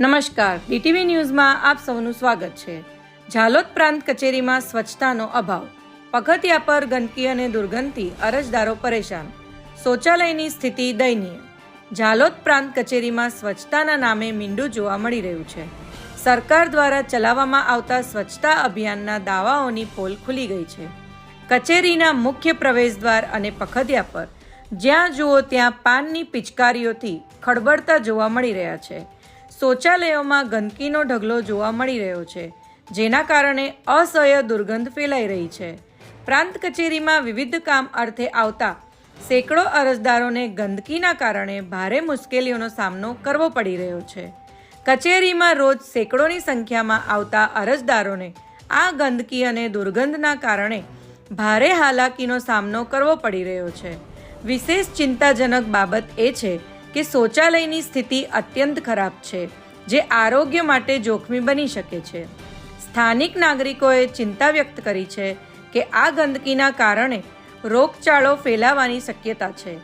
નમસ્કાર. ડીટીવી ન્યૂઝમાં આપ સૌનું સ્વાગત છે. ઝાલોદ પ્રાંત કચેરીમાં સ્વચ્છતાનો અભાવ. પગથિયા પર ગંદકી અને દુર્ગંધથી અરજદારો પરેશાન. શૌચાલયની સ્થિતિ દયનીય. ઝાલોદ પ્રાંત કચેરીમાં સ્વચ્છતાના નામે મીંડું જોવા મળી રહ્યું છે. સરકાર દ્વારા ચલાવવામાં આવતા સ્વચ્છતા અભિયાનના દાવાઓની પોલ ખુલી ગઈ છે. કચેરીના મુખ્ય પ્રવેશદ્વાર અને પખદિયા પર. જ્યાં જુઓ ત્યાં પાનની પિચકારીઓથી ખળબળતા જોવા મળી રહ્યા છે. શૌચાલયોમાં ગંદકીનો ઢગલો જોવા મળી રહ્યો છે, જેના કારણે અસહ્ય દુર્ગંધ ફેલાઈ રહી છે. પ્રાંત કચેરીમાં વિવિધ કામ અર્થે આવતા સેંકડો અરજદારોને ગંદકીના કારણે ભારે મુશ્કેલીઓનો સામનો કરવો પડી રહ્યો છે. કચેરીમાં રોજ સેંકડોની સંખ્યામાં આવતા અરજદારોને આ ગંદકી અને દુર્ગંધના કારણે ભારે હાલાકીનો સામનો કરવો પડી રહ્યો છે. વિશેષ ચિંતાજનક બાબત એ છે કે શૌચાલયની સ્થિતિ અત્યંત ખરાબ છે, જે આરોગ્ય માટે જોખમી બની શકે છે. સ્થાનિક નાગરિકોએ ચિંતા વ્યક્ત કરી છે કે આ ગંદકીના કારણે રોગચાળો ફેલાવાની શક્યતા છે.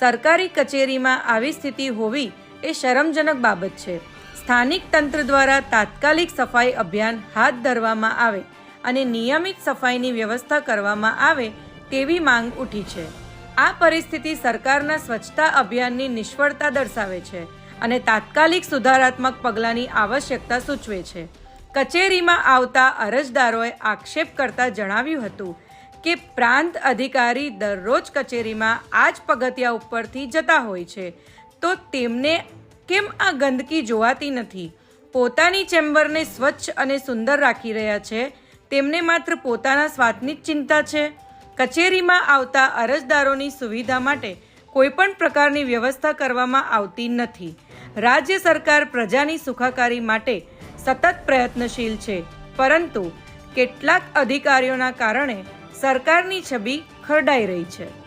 સરકારી કચેરીમાં આવી સ્થિતિ હોવી એ શરમજનક બાબત છે. સ્થાનિક તંત્ર દ્વારા તાત્કાલિક સફાઈ અભિયાન હાથ ધરવામાં આવે અને નિયમિત સફાઈની વ્યવસ્થા કરવામાં આવે તેવી માંગ ઉઠી છે. આ પરિસ્થિતિ સરકારના સ્વચ્છતા અભિયાનની નિષ્ફળતા દર્શાવે છે અને તાત્કાલિક સુધારાત્મક પગલાંની આવશ્યકતા સૂચવે છે. કચેરીમાં આવતા અરજદારોએ આક્ષેપ કરતા જણાવ્યું હતું કે પ્રાંત અધિકારી દરરોજ કચેરીમાં આ જ પગથિયા ઉપરથી જતા હોય છે. તો તેમને કેમ આ ગંદકી જોવાતી નથી? પોતાની ચેમ્બરને સ્વચ્છ અને સુંદર રાખી રહ્યા છે? તેમને માત્ર પોતાના સ્વાદની જ ચિંતા છે? કચેરીમાં આવતા અરજદારોની સુવિધા માટે કોઈપણ પ્રકારની વ્યવસ્થા કરવામાં આવતી નથી. રાજ્ય સરકાર પ્રજાની સુખાકારી માટે સતત પ્રયત્નશીલ છે. પરંતુ કેટલાક અધિકારીઓના કારણે સરકારની છબી ખરડાઈ રહી છે.